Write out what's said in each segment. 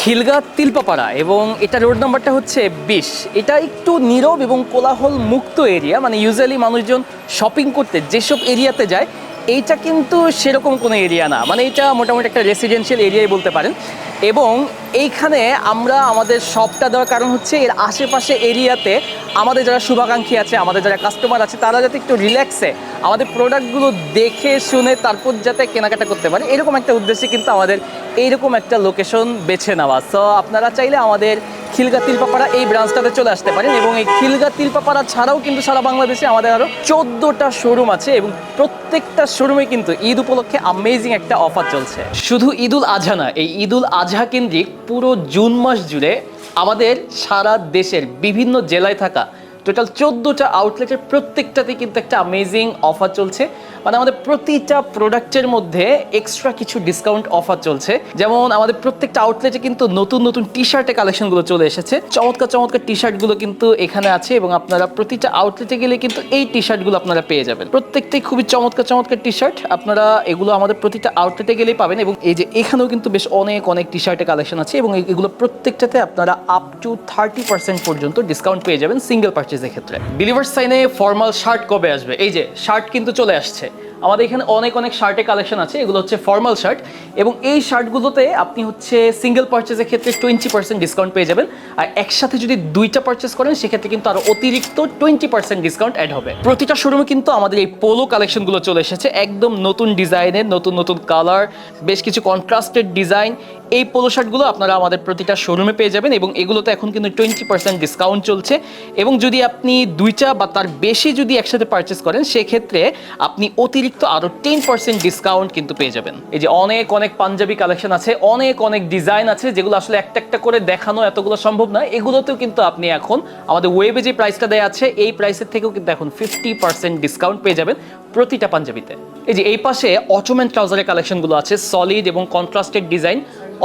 খিলগা তিলপাপাড়া এবং এটা রোড নাম্বারটা হচ্ছে বিশ। এটা একটু নীরব এবং কোলাহল মুক্ত এরিয়া মানে ইউজুয়ালি মানুষজন শপিং করতে যেসব এরিয়াতে যায়, এইটা কিন্তু সেরকম কোনো এরিয়া না। মানে এটা মোটামুটি একটা রেসিডেন্সিয়াল এরিয়াই বলতে পারেন। এবং এইখানে আমরা আমাদের শপটা দেওয়ার কারণ হচ্ছে এর আশেপাশে এরিয়াতে আমাদের যারা শুভাকাঙ্ক্ষী আছে, আমাদের যারা কাস্টমার আছে, তারা যাতে একটু রিল্যাক্সে আমাদের প্রোডাক্টগুলো দেখে, শুনে তারপর যাতে কেনাকাটা করতে পারে। এরকম একটা উদ্দেশ্যে কিন্তু আমাদের এইরকম একটা লোকেশন বেছে নেওয়া। সো আপনারা চাইলে আমাদের খিলগা তিলপাপাড়া এই ব্রাঞ্চটাতে চলে আসতে পারেন এবং এই খিলগা তিলপাপাড়া ছাড়াও কিন্তু সারা বাংলাদেশে আমাদের আরও চোদ্দোটা শোরুম আছে এবং প্রত্যেকটা শোরুমে কিন্তু ঈদ উপলক্ষে আমেজিং একটা অফার চলছে। শুধু ঈদুল আজহা না, এই ঈদুল আজহা কেন্দ্রিক পুরো জুন মাস জুড়ে আমাদের সারা দেশের বিভিন্ন জেলায় থাকা টোটাল চোদ্দোটা আউটলেটের প্রত্যেকটাতে কিন্তু একটা আমেজিং অফার চলছে। মানে আমাদের প্রতিটা প্রোডাক্টের মধ্যে এক্সট্রা কিছু ডিসকাউন্ট অফার চলছে। যেমন আমাদের প্রত্যেকটা আউটলেটে কিন্তু নতুন নতুন টি শার্টের কালেকশনগুলো চলে এসেছে। চমৎকার চমৎকার টি শার্টগুলো কিন্তু এখানে আছে এবং আপনারা প্রতিটা আউটলেটে গেলে কিন্তু এই টি শার্টগুলো আপনারা পেয়ে যাবেন। প্রত্যেকটাই খুবই চমৎকার চমৎকার টি শার্ট আপনারা এগুলো আমাদের প্রতিটা আউটলেটে গেলেই পাবেন এবং এই যে এখানেও কিন্তু বেশ অনেক অনেক টি শার্টের কালেকশন আছে এবং এগুলো প্রত্যেকটাতে আপনারা আপ টু থার্টি পার্সেন্ট পর্যন্ত ডিসকাউন্ট পেয়ে যাবেন সিঙ্গেল পারচেজের ক্ষেত্রে। বিলিভার সাইনে ফর্মাল শার্ট কবে আসবে? এই যে শার্ট কিন্তু চলে আসছে। আমাদের এখানে অনেক অনেক শার্টের কালেকশন আছে। এগুলো হচ্ছে ফর্মাল শার্ট এবং এই শার্টগুলোতে আপনি হচ্ছে সিঙ্গেল পারচেজের ক্ষেত্রে টোয়েন্টি পার্সেন্ট ডিসকাউন্ট পেয়ে যাবেন। আর একসাথে যদি দুইটা পারচেস করেন, সেক্ষেত্রে কিন্তু আরও অতিরিক্ত টোয়েন্টি পার্সেন্ট ডিসকাউন্ট অ্যাড হবে। প্রতিটা শোরুমে কিন্তু আমাদের এই পোলো কালেকশনগুলো চলে এসেছে। একদম নতুন ডিজাইনের, নতুন নতুন কালার বেশ কিছু কন্ট্রাস্টেড ডিজাইন এই পোলো শার্টগুলো আপনারা আমাদের প্রতিটা শোরুমে পেয়ে যাবেন এবং এগুলোতে এখন কিন্তু টোয়েন্টি পার্সেন্ট ডিসকাউন্ট চলছে। এবং যদি আপনি দুইটা বা তার বেশি যদি একসাথে পারচেস করেন, সেক্ষেত্রে আপনি অতিরিক্ত আরও টেন পার্সেন্ট ডিসকাউন্ট কিন্তু পেয়ে যাবেন। এই যে অনেক অনেক পাঞ্জাবি কালেকশন আছে, অনেক অনেক ডিজাইন আছে, যেগুলো আসলে একটা একটা করে দেখানো এতগুলো সম্ভব না এগুলোতেও কিন্তু আপনি এখন আমাদের ওয়েবে যে প্রাইসটা দেওয়া আছে, এই প্রাইসের থেকেও কিন্তু এখন ফিফটি পার্সেন্ট ডিসকাউন্ট পেয়ে যাবেন প্রতিটা পাঞ্জাবিতে। এই যে এই পাশে অটোম্যান ট্রাউজারের কালেকশনগুলো আছে সলিড এবং কন্ট্রাস্টেড ডিজাইন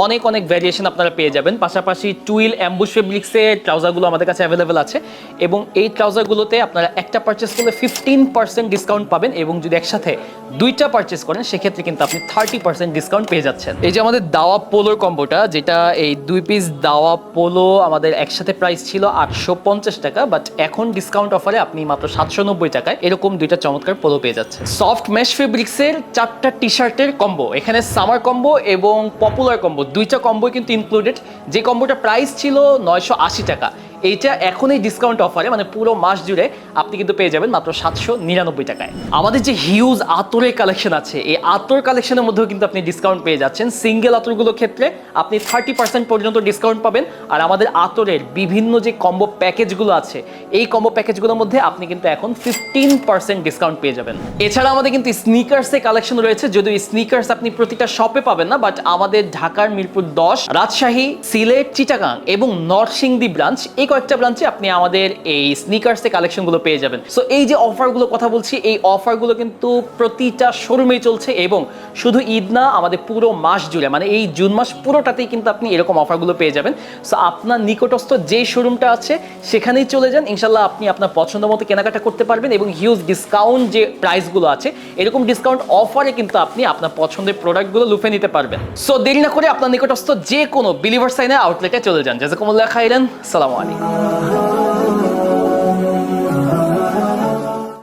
অনেক অনেক ভ্যারিয়েশন আপনারা পেয়ে যাবেন। পাশাপাশি টুইল অ্যাম্বুশ ফেব্রিক্সের ট্রাউজারগুলো আমাদের কাছে অ্যাভেলেবেল আছে এবং এই ট্রাউজারগুলোতে আপনারা একটা পারচেস করলে ফিফটিন পার্সেন্ট ডিসকাউন্ট পাবেন এবং যদি একসাথে দুইটা পারচেস করেন, সেক্ষেত্রে কিন্তু আপনি থার্টি পার্সেন্ট ডিসকাউন্ট পেয়ে যাচ্ছেন। এই যে আমাদের দাওয়া পোলোর কম্বোটা, যেটা এই দুই পিস দাওয়া পোলো আমাদের একসাথে প্রাইস ছিল আটশো পঞ্চাশ টাকা বাট এখন ডিসকাউন্ট অফারে আপনি মাত্র সাতশো নব্বই টাকায় এরকম দুইটা চমৎকার পোলো পেয়ে যাচ্ছেন। সফট মেশ ফেব্রিক্সের চারটা টি শার্টের কম্বো এখানে সামার কম্বো এবং পপুলার কম্বো দুইটা কম্বোই কিন্তু ইনক্লুডেড যে কম্বোটা প্রাইস ছিল নয়শো আশি টাকা। এইটা এখন ডিসকাউন্ট অফারে মানে পুরো মাস জুড়ে আপনি কিন্তু পেয়ে যাবেন মাত্র সাতশো নিরানব্বই টাকায়। আমাদের যে হিউজ আতরের কালেকশন আছে, এই আতর কালেকশনের মধ্যেও কিন্তু আপনি ডিসকাউন্ট পেয়ে যাচ্ছেন। সিঙ্গেল আতরগুলোর ক্ষেত্রে আপনি থার্টি পার্সেন্ট পর্যন্ত ডিসকাউন্ট পাবেন। আর আমাদের আতরের বিভিন্ন যে কম্বো প্যাকেজগুলো আছে, এই কম্বো প্যাকেজগুলোর মধ্যে আপনি কিন্তু এখন ফিফটিন পার্সেন্ট ডিসকাউন্ট পেয়ে যাবেন। এছাড়া আমাদের কিন্তু স্নিকার্সের কালেকশন রয়েছে, যদিও স্নিকার্স আপনি প্রতিটা শপে পাবেন না বাট আমাদের ঢাকার মিরপুর দশ, রাজশাহী, সিলেট, চিটাগাং এবং নরসিংদী ব্রাঞ্চ এই কয়েকটা ব্রাঞ্চে আপনি আমাদের এই স্নিকার্সের কালেকশনগুলো পেয়ে যাবেন। সো এই যে অফারগুলো কথা বলছি, এই অফারগুলো কিন্তু প্রতিটা শোরুমেই চলছে এবং শুধু ঈদ না, আমাদের পুরো মাস জুড়ে মানে এই জুন মাস পুরোটাতেই কিন্তু আপনি এরকম অফারগুলো পেয়ে যাবেন। সো আপনার নিকটস্থ যে শোরুমটা আছে, সেখানেই চলে যান। ইনশাল্লাহ আপনি আপনার পছন্দ মতো কেনাকাটা করতে পারবেন এবং হিউজ ডিসকাউন্ট যে প্রাইসগুলো আছে, এরকম ডিসকাউন্ট অফারে কিন্তু আপনি আপনার পছন্দের প্রোডাক্টগুলো লুফে নিতে পারবেন। সো দেরি না করে আপনার নিকটস্থ যে কোনো বিলিভার সাইনের আউটলেটে চলে যান। জাজাকুমুল্লাহ খাইরান সালামু আলাইকুম। Oh.